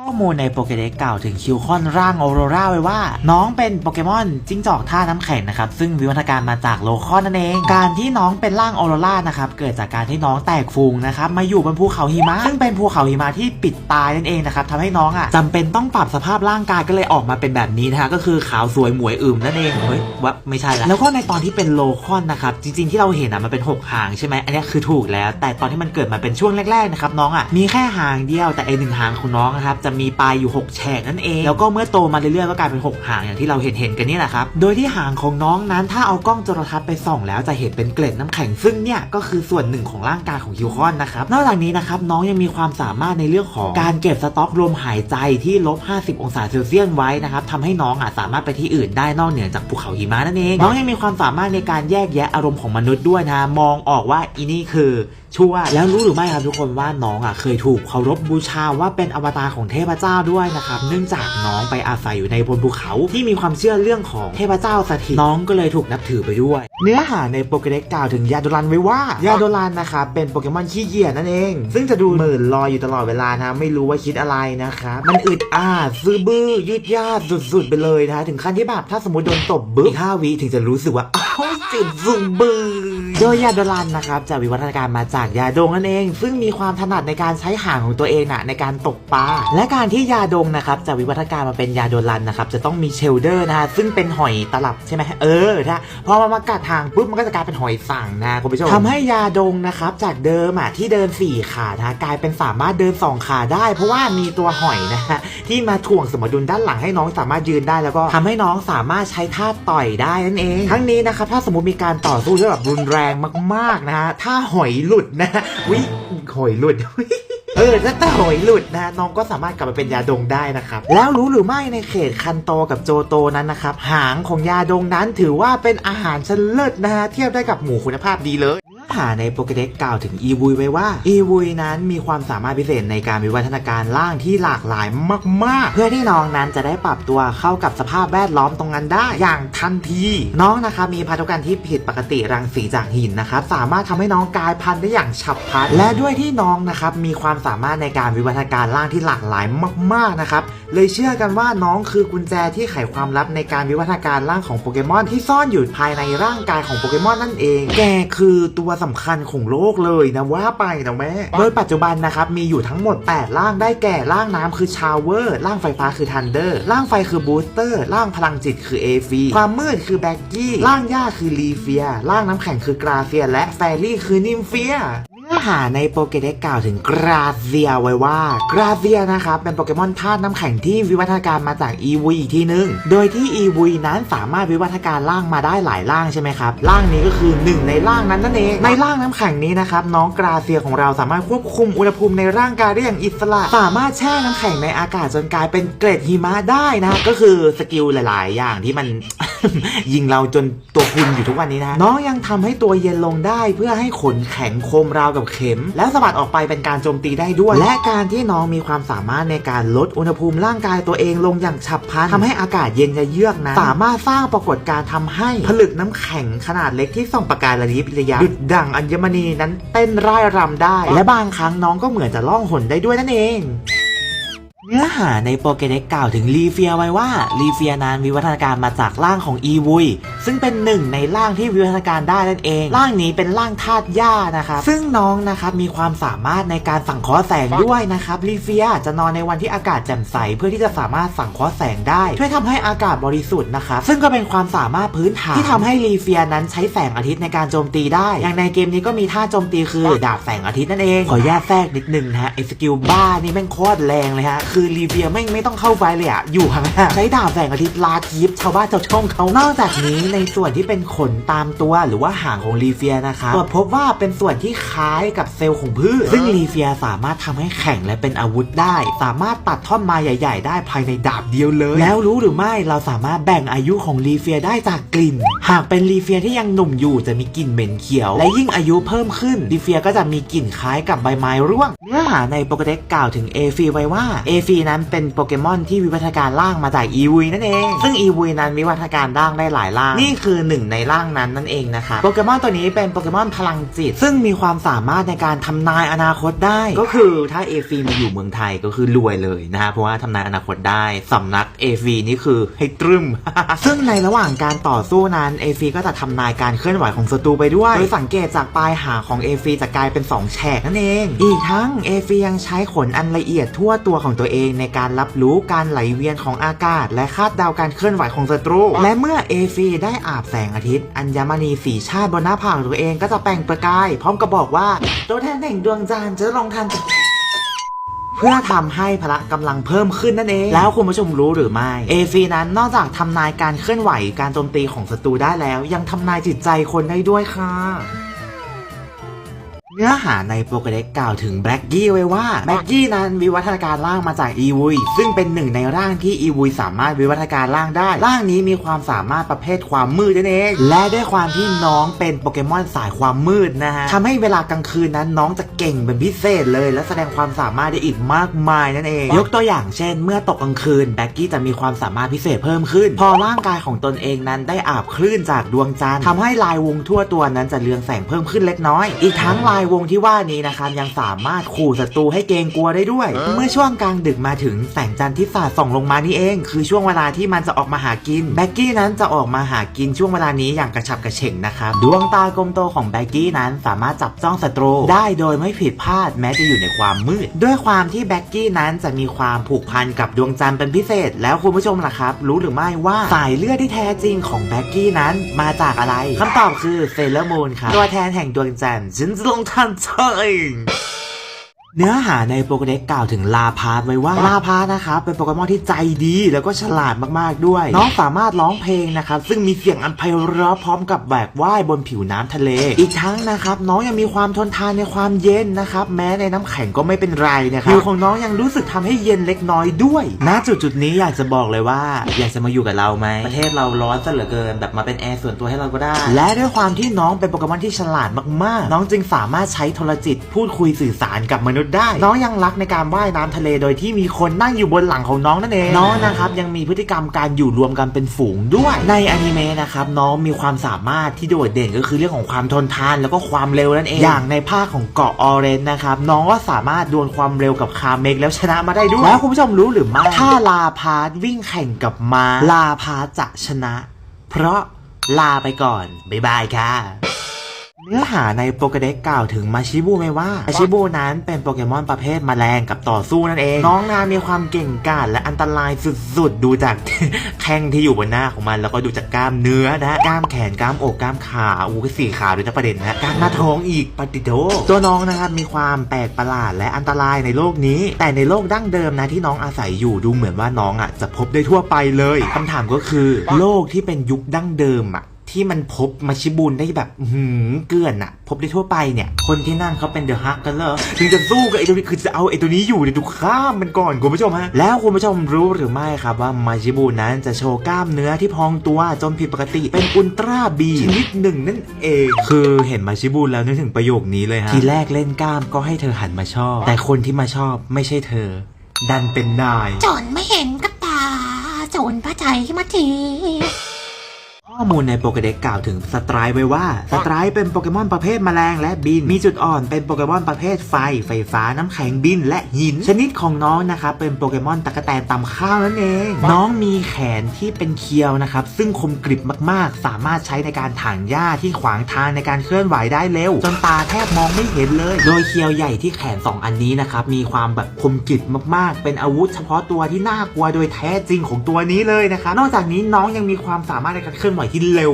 ข้อมูลในโปเกเด็กกล่าวถึงคิวคอนร่างออโรราไว้ว่า น้องเป็นโปเกมอนจิ้งจอกท่าน้ำแข็งนะครับ ซึ่งวิวัฒนาการมาจากโลคอนนั่นเอง การที่น้องเป็นร่างออโรรานะครับ เกิดจากการที่น้องแตกฟูงนะครับ มาอยู่บนภูเขาหิมะ ซึ่งเป็นภูเขาหิมะที่ปิดตายนั่นเองนะครับทำให้น้องอะจำเป็นต้องปรับสภาพร่างกายก็เลยออกมาเป็นแบบนี้นะฮะก็คือขาวสวยหมวยอึมนั่นเองเฮ้ยว่าไม่ใช่ละแล้วก็ในตอนที่เป็นโลคอนนะครับจริง ๆที่เราเห็นอะมันเป็นหกหางใช่ไหมอันนี้คือถูกแล้ว แต่ตอนที่มันเกิดมาเป็นช่วงแรกๆนะครับน้องอะมีแค่หางเดียวแต่ไอหนึ่งหางของน้องนะครับจะมีปลายอยู่ 6 แฉกนั่นเอง แล้วก็เมื่อโตมาเรื่อยๆก็กลายเป็น 6 หางอย่างที่เราเห็นเห็นๆกันนี่แหละครับ โดยที่หางของน้องนั้นถ้าเอากล้องโทรทัศน์ไปส่องแล้วจะเห็นเป็นเกล็ดน้ำแข็งซึ่งเนี่ยก็คือส่วนหนึ่งของร่างกายของคิวคอนนะครับ นอกจากนี้นะครับน้องยังมีความสามารถในเรื่องของการเก็บสต็อกลมหายใจที่ลบ 50 องศาเซลเซียสไว้นะครับทำให้น้องอะสามารถไปที่อื่นได้นอกเหนือจากภูเขาหิมะนั่นเอง น้องยังมีความสามารถในการแยกแยะอารมณ์ของมนุษย์ด้วยนะมองออกว่าอีนี่คือ ชั่ว แล้วรู้หรือไม่ครับทุกคนว่าน้องอะเคยถูกเคารพบูชาว่าเป็นอวตารของเทพเจ้าด้วยนะครับเนื่องจากน้องไปอาศัยอยู่ในบนภูเขาที่มีความเชื่อเรื่องของเทพเจ้าสถิตน้องก็เลยถูกนับถือไปด้วย เนื้อหาในโปเกเด็กกล่าวถึงยาโดรันไว้ว่ายาโดรันนะครับเป็นโปเกมอนขี้เกียจนั่นเอง ซึ่งจะดูเหมือนลอยอยู่ตลอดเวลานะไม่รู้ว่าคิดอะไรนะครับมันอึดอัดซื้อบื้อยืดยาดสุดๆไปเลยนะถึงขั้นที่แบบถ้าสมมติโดนตบบึ้อีกห้าวิถึงจะรู้สึกว่าอ้าวจุดซุงบือโดยยาโดรันนะครับจะวิวัฒนาการมาจากยาดงนั่นเอง ซึ่งมีความถนัดในการใช้หางของตัวเองน่ะในการตกปลาและการที่ยาดงนะครับจะวิวัฒนาการมาเป็นยาโดรันนะครับจะต้องมีเชลเดอร์นะฮะซึ่งเป็นหอยตลับใช่ไหมเออถ้าพอมันมากัดทางปุ๊บมันก็จะกลายเป็นหอยสั่งนะคุณผู้ชมทำให้ยาดงนะครับจากเดิมอะที่เดิน 4 ขานะกลายเป็นสามารถเดิน 2 ขาได้ เพราะว่ามีตัวหอยนะฮะที่มาถ่วงสมดุลด้านหลังให้น้องสามารถยืนได้แล้วก็ทำให้น้องสามารถใช้ท่าต่อยได้นั่นเอง ทั้งนี้นะครับถ้าสมมติมีการต่อสู้ที่แบบรุนแรงมากๆนะฮะถ้าหอยหลุดนะวิหอยหลุดเออถ้าแต่หอยหลุดนะน้องก็สามารถกลับมาเป็นยาดงได้นะครับ แล้วรู้หรือไม่ในเขตคันโตกับโจโตนั้นนะครับ หางของยาดงนั้นถือว่าเป็นอาหารชั้นเลิศนะฮะเทียบได้กับหมูคุณภาพดีเลย หาในโปเกเด็กกล่าวถึงอีวุยไว้ว่าอีวุยนั้นมีความสามารถพิเศษในการวิวัฒนาการร่างที่หลากหลายมาก ๆ เพื่อที่น้องนั้นจะได้ปรับตัวเข้ากับสภาพแวดล้อมตรงนั้นได้อย่างทันที น้องนะครับมีพันธุกรรมที่ผิดปกติรังสีจากหินนะครับสามารถทำให้น้องกลายพันธุ์ได้อย่างฉับพลันและด้วยที่น้องนะครับมีความสามารถในการวิวัฒนาการร่างที่หลากหลายมาก ๆ นะครับเลยเชื่อกันว่าน้องคือกุญแจที่ไขความลับในการวิวัฒนาการร่างของโปเกมอนที่ซ่อนอยู่ภายในร่างกายของโปเกมอนนั่นเอง แกคือตัวสำคัญของโลกเลยนะว่าไปนะแม่ โดยปัจจุบันนะครับมีอยู่ทั้งหมด 8 ร่างได้แก่ร่างน้ำคือชาวเวอร์ร่างไฟฟ้าคือทันเดอร์ร่างไฟคือบูสเตอร์ร่างพลังจิตคือเอฟีความมืดคือแบ็กกี้ร่างหญ้าคือลีเฟียร่างน้ำแข็งคือกราเฟีย และแฟรี่คือนิมเฟียเนื้อ หาในโปเกเด็กกล่าวถึงกราเซียไว้ว่ากราเซียนะครับเป็นโปเกมอนธาตุน้ำแข็งที่วิวัฒนาการมาจากอีวีอีกทีนึง โดยที่อีวีนั้นสามารถวิวัฒนาการร่างมาได้หลายร่างใช่ไหมครับร่างนี้ก็คือหนึ่งในร่างนั้นนั่นเองในร่างน้ำแข็งนี้นะครับน้องกราเซียของเราสามารถควบคุมอุณหภูมิในร่างกายได้อย่างอิสระ สามารถแช่น้ำแข็งในอากาศจนกลายเป็นเกล็ดหิมะได้นะก็คือสกิลหลาย ๆ อย่างที่มัน ยิงเราจนตัวคุณอยู่ทุกวันนี้นะน้องยังทำให้ตัวเย็นลงได้เพื่อให้ขนแข็งคมราวกับเข็ม แล้วสะบัดออกไปเป็นการโจมตีได้ด้วย และการที่น้องมีความสามารถในการลดอุณหภูมิร่างกายตัวเองลงอย่างฉับพลันทำให้อากาศเย็นจะเยือกนะสามารถสร้างปรากฏการณ์ทำให้ผลึกน้ำแข็งขนาดเล็กที่ส่องประกายระยิบระยับดุดดังอัญมณีนั้นเต้นร่ายรำได้ และบางครั้งน้องก็เหมือนจะล่องหนได้ด้วยนั่นเอง เนื้อหาในโปเกเด็กกล่าวถึงลีเฟียไว้ว่าลีเฟียนั้นวิวัฒนาการมาจากร่างของอีวุยซึ่งเป็นหนึ่งในร่างที่วิวัฒนาการได้นั่นเอง ร่างนี้เป็นร่างธาตุหญ้านะครับซึ่งน้องนะครับมีความสามารถในการสังเคราะห์แสงด้วยนะครับลีเฟียจะนอนในวันที่อากาศแจ่มใสเพื่อที่จะสามารถสังเคราะห์แสงได้ ช่วยทำให้อากาศบริสุทธิ์นะครับซึ่งก็เป็นความสามารถพื้นฐานที่ทำให้ลีเฟียนั้นใช้แสงอาทิตย์ในการโจมตีได้ อย่างในเกมนี้ก็มีท่าโจมตีคือดาบแสงอาทิตย์นั่นเองขอแยกแทรกนิดนึงนะฮะไอสกิลบ้านี่แม่งโคตรแรงเลยฮะคือลีเฟียแม่ไม่ต้องเข้าไฟเลยอะอยู่ห่างๆใช้ดาบแสงอาทิตย์ลาทิปชาวบ้านชาวช่องเขานอกจากนี้ในส่วนที่เป็นขนตามตัวหรือว่าหางของลีเฟียนะคะตรวจพบว่าเป็นส่วนที่คล้ายกับเซลล์ของพืชซึ่งลีเฟียสามารถทำให้แข็งและเป็นอาวุธได้ สามารถตัดท่อนไม้ใหญ่ ๆ ได้ภายในดาบเดียวเลย แล้วรู้หรือไม่เราสามารถแบ่งอายุของลีเฟียได้จากกลิ่น หากเป็นลีเฟียที่ยังหนุ่มอยู่จะมีกลิ่นเหม็นเขียว และยิ่งอายุเพิ่มขึ้นลีเฟียก็จะมีกลิ่นคล้ายกับใบไม้ร่วง เนื้อหาในโปรเกเด็กกล่าวถึงเอฟีไว้ว่าเอฟฟีนั้นเป็นโปเกมอนที่วิวัฒนาการร่างมาจากอีวีนั่นเอง ซึ่งอีวีนั้นวิวัฒนาการร่างได้หลายร่าง นี่คือหนึ่งในร่างนั้นนั่นเองนะครับโปเกมอนตัวนี้เป็นโปเกมอนพลังจิต ซึ่งมีความสามารถในการทำนายอนาคตได้ ก็คือถ้าเอฟีมาอยู่เมืองไทยก็คือรวยเลยนะฮะเพราะว่าทำนายอนาคตได้สำนักเอฟีนี่คือให้ตรึม ซึ่งในระหว่างการต่อสู้นั้นเอฟีก็จะทำนายการเคลื่อนไหวของศัตรูไปด้วยโดยสังเกตจากปลายหางของเอฟีจะกลายเป็น2แฉกนั่นเอง อีกทั้งเอฟียังใช้ขนอันละเอียดทั่วตัวของตัวเองในการรับรู้การไหลเวียนของอากาศ และคาดเดาการเคลื่อนไหวของศัตรู และเมื่อเอฟีได้อาบแสงอาทิตย์ อัญมณีสีชาติบนหน้าผากตัวเองก็จะแปล่งประกาย พร้อมกับบอกว่าตัวแทนแห่งดวงจันทร์จะลงทันเพื่อทำให้พละกำลังเพิ่มขึ้นนั่นเอง แล้วคุณผู้ชมรู้หรือไม่เอฟีนั้นนอกจากทำนายการเคลื่อนไหวการโจมตีของศัตรูได้แล้ว ยังทำนายจิตใจคนได้ด้วยค่ะ เนื้อหาในโปรเกเด็กกล่าวถึงแบล็กกี้ไว้ว่าแบล็กกี้นั้นวิวัฒนาการร่างมาจากอีวุยซึ่งเป็นหนึ่งในร่างที่อีวุยสามารถวิวัฒนาการร่างได้ ร่างนี้มีความสามารถประเภทความมืดนั่นเอง และด้วยความที่น้องเป็นโปเกมอนสายความมืดนะฮะทำให้เวลากลางคืนนั้นน้องจะเก่งเป็นพิเศษเลย และแสดงความสามารถได้อีกมากมายนั่นเอง ยกตัวอย่างเช่น เมื่อตกกลางคืนแบล็กกี้จะมีความสามารถพิเศษเพิ่มขึ้น พอร่างกายของตนเองนั้นได้อาบคลื่นจากดวงจันทร์ทำให้ลายวงทั่วตัวนั้นจะเรืองแสงเพิ่มขึ้นเล็กน้อย อีกทั้งลายวงที่ว่านี้นะครับยังสามารถขู่ศัตรูให้เกรงกลัวได้ด้วย เมื่อช่วงกลางดึกมาถึงแสงจันทร์ที่สาดส่องลงมานี่เอง คือช่วงเวลาที่มันจะออกมาหากินแบ็กกี้นั้นจะออกมาหากินช่วงเวลานี้อย่างกระฉับกระเฉงนะครับดวงตากลมโตของแบ็กกี้นั้นสามารถจับจ้องศัตรูได้โดยไม่ผิดพลาดแม้จะอยู่ในความมืด ด้วยความที่แบ็กกี้นั้นจะมีความผูกพันกับดวงจันทร์เป็นพิเศษ แล้วคุณผู้ชมล่ะครับ รู้หรือไม่ว่าสายเลือดที่แท้จริงของแบ็กกี้นั้นมาจากอะไรคำตอบคือเซเลอร์มูนครับตัวแทนแห่งดวงจันทร์ฉันจะลงทันเธอ เองเนื้อหาในโปเกเด็กกล่าวถึงลาพาร์ตไว้ว่าลาพาร์ตนะครับเป็นโปเกมอนที่ใจดีแล้วก็ฉลาดมากๆด้วย น้องสามารถร้องเพลงนะครับซึ่งมีเสียงอันไพเราะพร้อมกับแบกว่ายบนผิวน้ำทะเล อีกทั้งนะครับน้องยังมีความทนทานในความเย็นนะครับแม้ในน้ำแข็งก็ไม่เป็นไรนะครับผิวของน้องยังรู้สึกทำให้เย็นเล็กน้อยด้วยณจุดจุดๆนี้อยากจะบอกเลยว่า อยากจะมาอยู่กับเราไหมประเทศเราร้อนซะเหลือเกินแบบมาเป็นแอร์ส่วนตัวให้เราก็ได้ และด้วยความที่น้องเป็นโปเกมอนที่ฉลาดมากๆ น้องจึงสามารถใช้โทรจิตพูดคุยสื่อสารกับมนุษย์ได้ น้องยังรักในการว่ายน้ำทะเลโดยที่มีคนนั่งอยู่บนหลังของน้องนั่นเองน้องนะครับยังมีพฤติกรรมการอยู่รวมกันเป็นฝูงด้วยในอนิเมะนะครับน้องมีความสามารถที่โดดเด่นก็คือเรื่องของความทนทานแล้วก็ความเร็วนั่นเองอย่างในภาคของเกาะออเรนจ์นะครับน้องก็สามารถดวลความเร็วกับคาเมกแล้วชนะมาได้ด้วยแล้วคุณผู้ชมรู้หรือไม่ถ้าลาพาร์ตวิ่งแข่งกับมาลาพาร์ตจะชนะ เพราะลาไปก่อนบ๊ายบายค่ะ เนื้อหาในโปเกเด็กกล่าวถึงมาชิบูไว้ว่ามาชิบูนั้นเป็นโปเกมอนประเภทแมลงกับต่อสู้นั่นเอง น้องนามีความเก่งกาจและอันตรายสุดๆ ดูจากแข้งที่อยู่บนหน้าของมัน แล้วก็ดูจากกล้ามเนื้อนะกล้ามแขนกล้ามอกกล้ามขาอู้ก็สี่ขาด้วยนะประเด็นนะกล้ามหน้าท้องอีกปฏิโดตัวน้องนะครับมีความแปลกประหลาดและอันตรายในโลกนี้ แต่ในโลกดั้งเดิมนะที่น้องอาศัยอยู่ดูเหมือนว่าน้องอะจะพบได้ทั่วไปเลยคำถามก็คือ โลกที่เป็นยุคดั้งเดิมอะ ที่มันพบมาชิบุนได้แบบหือเกลื่อนอะพบได้ทั่วไปเนี่ย คนที่นั่นเขาเป็นเดอะฮักกันเหรอถึงจะสู้กับไอ้ตัวนี้คือจะเอาไอ้ตัวนี้อยู่เนี่ยดูข้ามมันก่อนคุณผู้ชมฮะแล้วคุณผู้ชมรู้หรือไม่ครับว่ามาชิบุนนั้นจะโชว์กล้ามเนื้อที่พองตัวจนผิดปกติ เป็นอุลตร้าบีชนิดหนึ่งนั่นเอง คือเห็นมาชิบุนแล้วนึกถึงประโยคนี้เลยฮะทีแรกเล่นกล้ามก็ให้เธอหันมาชอบ แต่คนที่มาชอบไม่ใช่เธอ ดันเป็นนายจนไม่เห็นกับตาจนพระใจมาที ข้อมูลในโปเกเด็กกล่าวถึงสไตรไว้ว่าสไตรเป็นโปเกมอนประเภทแมลงและบิน มีจุดอ่อนเป็นโปเกมอนประเภทไฟ ไฟฟ้าน้ำแข็งบินและหิน ชนิดของน้องนะครับเป็นโปเกมอนตะกแตนตำข้าวนั่นเอง น้องมีแขนที่เป็นเคียวนะครับซึ่งคมกริบมากๆ สามารถใช้ในการถางหญ้าที่ขวางทางในการเคลื่อนไหวได้เร็ว จนตาแทบมองไม่เห็นเลย โดยเคียวใหญ่ที่แขน 2 อันนี้นะครับมีความแบบคมกริบมากๆ เป็นอาวุธเฉพาะตัวที่น่ากลัวโดยแท้จริงของตัวนี้เลยนะครับนอกจากนี้น้องยังมีความสามารถในการเคลื่อนไหวที่เร็ว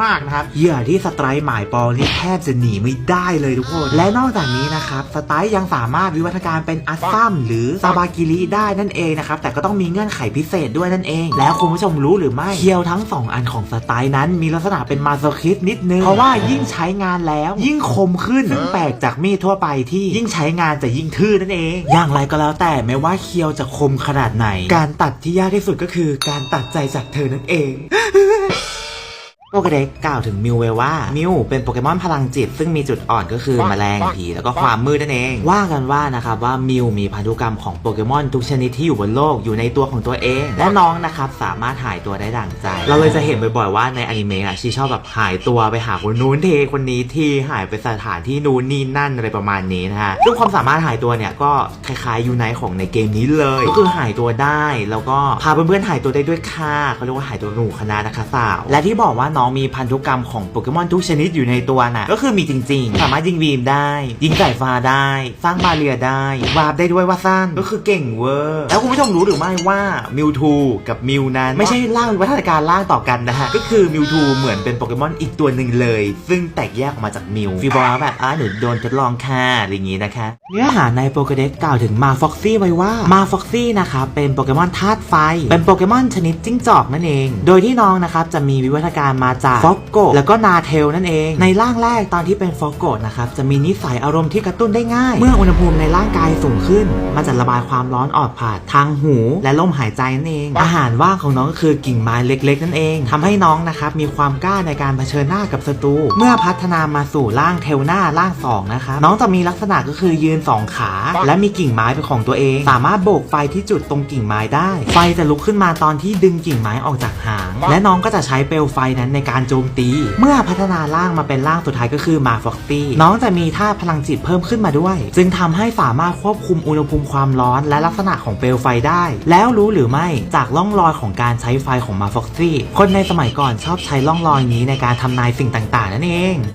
มากๆนะครับเหยื่อที่สไตร์หมายปองนี่แทบจะหนีไม่ได้เลยทุกคน และนอกจากนี้นะครับสไตร์ยังสามารถวิวัฒนาการเป็นอัสซัมหรือซาบากิริได้นั่นเองนะครับแต่ก็ต้องมีเงื่อนไขพิเศษด้วยนั่นเอง แล้วคุณผู้ชมรู้หรือไม่เคียวทั้งสองอันของสไตร์นั้น มีลักษณะเป็นมาโซคิสนิดนึง เพราะว่ายิ่งใช้งานแล้ว ยิ่งคมขึ้นซึ่งแปลกจากมีดทั่วไปที่ยิ่งใช้งานจะยิ่งทื่อนั่นเอง อย่างไรก็แล้วแต่ไม่ว่าเคียวจะคมขนาดไหน การตัดที่ยากที่สุดก็คือ การตัดใจจากเธอนั่นเอง โปเกเด็กกล่าวถึงมิวไว้ว่า มิวเป็นโปเกมอนพลังจิต ซึ่งมีจุดอ่อนก็คือแมลงผี แล้วก็ความมืดนั่นเอง ว่ากันว่านะครับว่ามิวมีพันธุกรรมของโปเกมอนทุกชนิดที่อยู่บนโลกอยู่ในตัวของตัวเอง และน้องนะครับสามารถหายตัวได้ดั่งใจ เราเลยจะเห็นบ่อยๆว่าในอนิเมะอะชีชอบแบบหายตัวไปหาคนนู้นทีคนนี้ทีหายไปสถานที่นู้นนี่นั่นอะไรประมาณนี้นะฮะซึ่งความสามารถหายตัวเนี่ยก็คล้ายๆยูไนของในเกมนี้เลย ก็คือหายตัวได้แล้วก็พาเพื่อนๆหายตัวได้ด้วยค่ะเขาเรียกว่าหายตัวหนูคณะนะคะสาวและที่บอกว่าน้องมีพันธุกรรมของโปเกมอนทุกชนิดอยู่ในตัวน่ะก็คือมีจริง ๆ สามารถยิงบีมได้ ยิงไก่ฟ้าได้ สร้างบาเรียได้วาร์ปได้ด้วยว่าสั้นก็คือเก่งเวอร์ แล้วคุณผู้ชมรู้หรือไม่ว่ามิวทูกับมิวนั้น ไม่ใช่ร่างวิวัฒนาการร่างต่อกันนะฮะก็คือมิวทูเหมือนเป็นโปเกมอนอีกตัวหนึ่งเลย ซึ่งแตกแยกออกมาจากมิวฟีบอลแบบอ่าหนูโดนทดลองค่ะอะไรอย่างงี้นะคะ เนื้อหาในโปเกเด็กกล่าวถึงมาฟ็อกซี่ไว้ว่ามาฟ็อกซี่นะครับเป็นโปเกมอนธาตุไฟ เป็นโปเกมอนชนิดจิ้งจอกนั่นเอง โดยที่น้องนะครับจะมีวิวัฒนาการมาจากฟ็อกโกแล้วก็นาเทลนั่นเอง ในร่างแรกตอนที่เป็นฟ็อกโกนะครับจะมีนิสัยอารมณ์ที่กระตุ้นได้ง่าย เมื่ออุณหภูมิในร่างกายสูงขึ้น มันจะระบายความร้อนออกผ่านทางหูและลมหายใจนั่นเอง อาหารว่างของน้องก็คือกิ่งไม้เล็ก ๆ นั่นเองทำให้น้องนะครับมีความกล้าในการเผชิญหน้ากับศัตรูเมื่อพัฒนามาสู่ร่างเทลหน้าร่างสองนะครับน้องจะมีลักษณะก็คือยืนสองขา และมีกิ่งไม้เป็นของตัวเอง สามารถโบกไฟที่จุดตรงกิ่งไม้ได้ ไฟจะลุกขึ้นมาตอนที่ดึงกิ่งไม้ออกจากหาง และน้องก็จะใช้เปลวไฟนั้นในการโจมตี เมื่อพัฒนาร่างมาเป็นร่างสุดท้ายก็คือมาฟ็อกตี้น้องจะมีท่าพลังจิตเพิ่มขึ้นมาด้วยจึงทำให้สามารถควบคุมอุณหภูมิความร้อนและลักษณะของเปลวไฟได้ แล้วรู้หรือไม่จากล่องรอยของการใช้ไฟของมาฟ็อกซี่คนในสมัยก่อนชอบใช้ล่องรอยนี้ในการทำนายสิ่งต่างๆ นั่นเอง